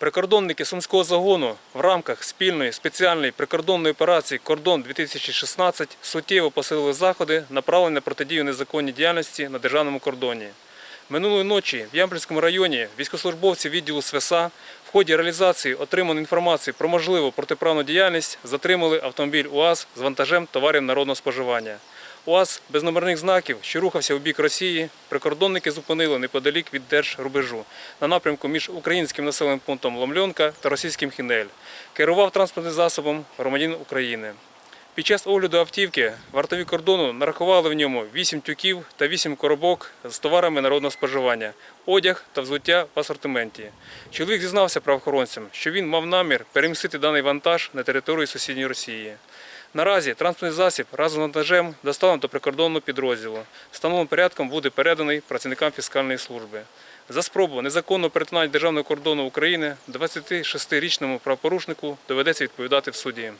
Прикордонники Сумського загону в рамках спільної спеціальної прикордонної операції Кордон 2016 суттєво посилили заходи, направлені на протидію незаконній діяльності на державному кордоні. Минулої ночі в Ямпільському районі військовослужбовці відділу СВСА в ході реалізації отриманої інформації про можливу протиправну діяльність затримали автомобіль УАЗ з вантажем товарів народного споживання. УАЗ без номерних знаків, що рухався у бік Росії, прикордонники зупинили неподалік від держрубежу на напрямку між українським населеним пунктом Ломльонка та російським Хінель. Керував транспортним засобом громадянин України. Під час огляду автівки вартові кордону нарахували в ньому 8 тюків та 8 коробок з товарами народного споживання, одяг та взуття в асортименті. Чоловік зізнався правоохоронцям, що він мав намір перемістити даний вантаж на територію сусідньої Росії. Наразі транспортний засіб разом з вантажем доставлено до прикордонного підрозділу. Встановленим порядком буде переданий працівникам фіскальної служби. За спробу незаконного перетинання державного кордону України 26-річному правопорушнику доведеться відповідати в суді.